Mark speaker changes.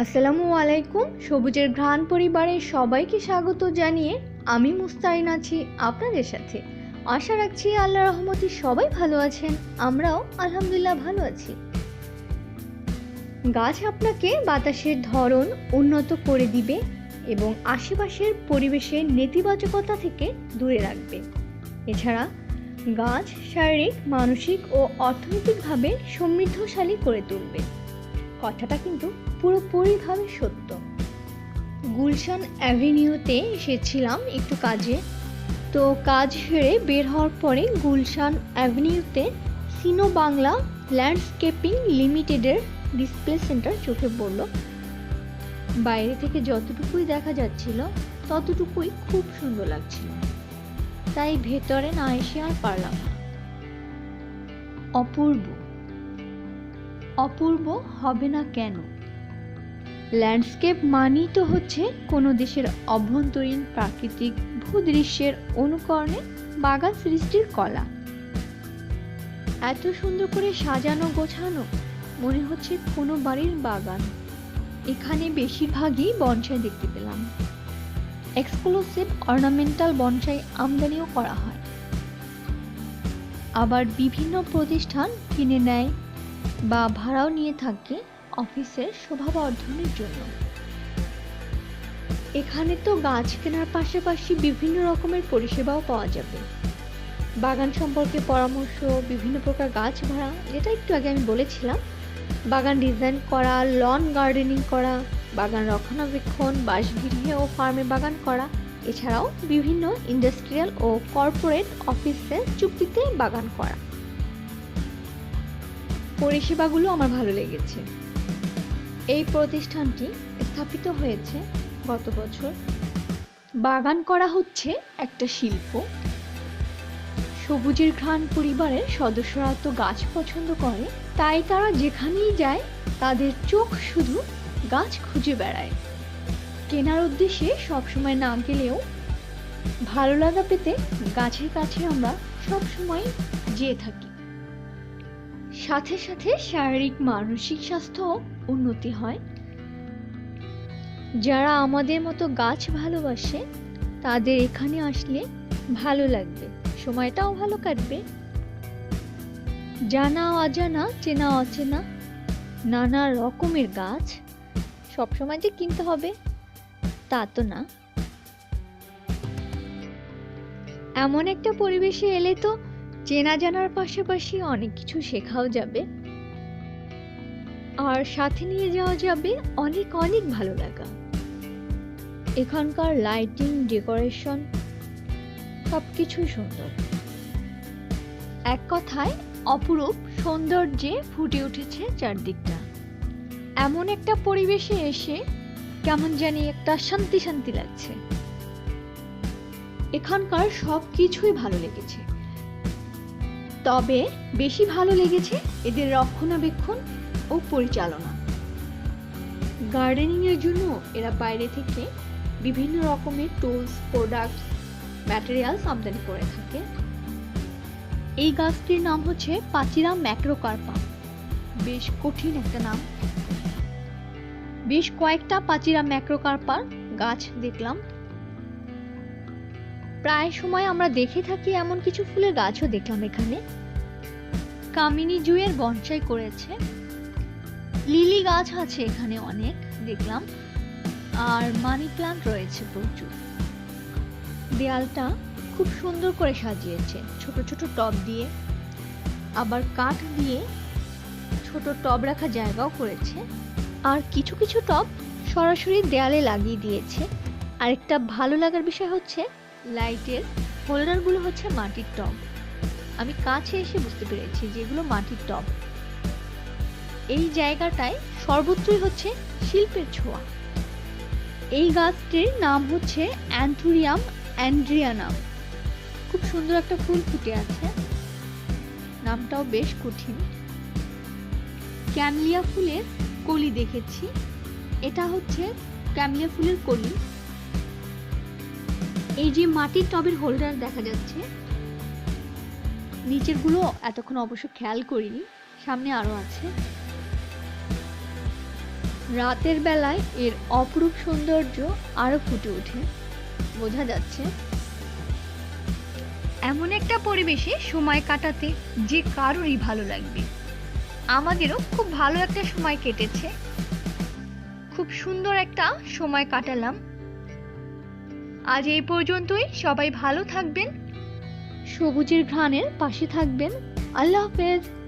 Speaker 1: আসসালামু আলাইকুম। সবুজের ঘ্রাণ পরিবারের সবাইকে স্বাগত জানিয়ে আমি মুস্তারিন আছি আপনাদের সাথে। আশা রাখছি আল্লাহ রহমতে সবাই ভালো আছেন, আমরাও আলহামদুলিল্লাহ ভালো আছি। গাছ আপনাকে বাতাসের ধরন উন্নত করে দিবে এবং আশেপাশের পরিবেশের নেতিবাচকতা থেকে দূরে রাখবে। এছাড়া গাছ শারীরিক, মানসিক ও অর্থনৈতিকভাবে সমৃদ্ধশালী করে তুলবে। কথাটা কিন্তু পুরোপুরিভাবে সত্য। গুলশান অ্যাভিনিউতে এসেছিলাম একটু কাজে। তো কাজ সেরে বের হওয়ার পরে গুলশান অ্যাভিনিউতে সিনো বাংলা ল্যান্ডস্কেপিং লিমিটেডের ডিসপ্লে সেন্টার চোখে পড়ল। বাইরে থেকে যতটুকুই দেখা যাচ্ছিল, ততটুকুই খুব সুন্দর লাগছিল। তাই ভেতরে না এসে আর পারলাম না। অপূর্ব। অপূর্ব হবে না কেন? ল্যান্ডস্কেপ মানেই তো হচ্ছে কোনো দেশের অভ্যন্তরীণ প্রাকৃতিক ভূদৃশ্যের অনুকরণে বাগান সৃষ্টির কলা। এত সুন্দর করে সাজানো গোছানো মনে হচ্ছে কোনো বাড়ির বাগান। এখানে বেশিরভাগই বনসাই দেখতে পেলাম। এক্সক্লুসিভ অর্নামেন্টাল বনসাই আমদানিও করা হয়। আবার বিভিন্ন প্রতিষ্ঠান কিনে নেয় বা ভাড়াও নিয়ে থাকে অফিসের শোভাবর্ধনের জন্য। এখানে তো গাছ কেনার পাশাপাশি বিভিন্ন রকমের পরিষেবাও পাওয়া যাবে। বাগান সম্পর্কে পরামর্শ, বিভিন্ন প্রকার গাছ ভাড়া, যেটা একটু আগে আমি বলেছিলাম। বাগান ডিজাইন করা লন গার্ডেনিং করা, বাগান রক্ষণাবেক্ষণ বাসগৃহে ও ফার্মে বাগান করা, এছাড়াও বিভিন্ন ইন্ডাস্ট্রিয়াল ও কর্পোরেট অফিসে চুক্তিতে বাগান করা। পরিষেবাগুলো আমার ভালো লেগেছে। এই প্রতিষ্ঠানটি স্থাপিত হয়েছে গত বছর। বাগান করা হচ্ছে একটা শিল্প। সবুজের ঘ্রাণ পরিবারের সদস্যরা তো গাছ পছন্দ করে, তাই তারা যেখানেই যায়, তাদের চোখ শুধু গাছ খুঁজে বেড়ায়। কেনার উদ্দেশ্যে সবসময় না গেলেও ভালো লাগা পেতে গাছের কাছে আমরা সবসময় যেয়ে থাকি। সাথে সাথে শারীরিক, মানসিক স্বাস্থ্য উন্নতি হয়। যারা আমাদের মতো গাছ ভালোবাসে, তাদের এখানে আসলে ভালো লাগবে, সময়টাও ভালো কাটবে। জানা অজানা, চেনা অচেনা, নানা রকমের গাছ সবসময় যে কিনতে হবে, তা তো না। এমন একটা পরিবেশে এলে তো চেনা জানার পাশাপাশি অনেক কিছু শেখাও যাবে। আর সাথে নিয়ে যাওয়া যাবে অনেক অনেক ভালো লাগা। এখানকার লাইটিং ডেকোরেশন সব কিছুই সুন্দর। এক কথায়, অপরূপ সৌন্দর্যে ফুটে উঠেছে চারদিকটা। এমন একটা পরিবেশে এসে কেমন জানি একটা শান্তি শান্তি লাগছে। এখানকার সব কিছুই ভালো লেগেছে। তবে বেশি ভালো লেগেছে এদের রক্ষণাবেক্ষণ ও পরিচালনা। গার্ডেনিংয়ের জন্য এরা বাইরে থেকে বিভিন্ন রকমের টুলস প্রোডাক্ট ম্যাটেরিয়ালস আমদানি করে থাকে। এই গাছটির নাম হচ্ছে পাচিরা ম্যাক্রোকার্পা। বেশ কঠিন একটা নাম। বেশ কয়েকটা পাচিরা ম্যাক্রোকার্পার গাছ দেখলাম। প্রায় সময় আমরা দেখে থাকি এমন কিছু ফুলের গাছও দেখলাম এখানে। কামিনী জুয়ের বনসাই করেছে। লিলি গাছ আছে এখানে অনেক, দেখলাম। আর মানি প্লান্ট রয়েছে প্রচুর। দেয়ালটা খুব সুন্দর করে সাজিয়েছে, ছোট ছোট টব দিয়ে। আবার কাঠ দিয়ে ছোট টব রাখা জায়গাও করেছে। আর কিছু কিছু টব সরাসরি দেয়ালে লাগিয়ে দিয়েছে। আরেকটা ভালো লাগার বিষয় হচ্ছে লাইটের হোল্ডারগুলো হচ্ছে মাটির টব। আমি কাছে এসে বুঝতে পেরেছি যেগুলো মাটির টব। এই জায়গাটায় সর্বত্রই হচ্ছে শিল্পের ছোঁয়া। এই গাছটির নাম হচ্ছে অ্যান্থুরিয়াম অ্যান্ড্রিয়ানাম। খুব সুন্দর একটা ফুল ফুটে আছে। নামটাও বেশ কঠিন। ক্যামলিয়া ফুলের কলি দেখেছি। এটা হচ্ছে ক্যামলিয়া ফুলের কলি। এই যে মাটির টবের হোল্ডার দেখা যাচ্ছে নিচেরগুলো এতক্ষণ অবশ্য খেয়াল করিনি, সামনে আরও আছে। রাতের বেলায় এর অপরূপ সৌন্দর্য আরও ফুটে ওঠে, বোঝা যাচ্ছে। এমন একটা পরিবেশে সময় কাটাতে যে কারোরই ভালো লাগবে। আমাদেরও খুব ভালো একটা সময় কেটেছে। খুব সুন্দর একটা সময় কাটালাম। আজ এই পর্যন্তই। সবাই ভালো থাকবেন। সবুজের ঘ্রাণের পাশে থাকবেন। আল্লাহ হাফেজ।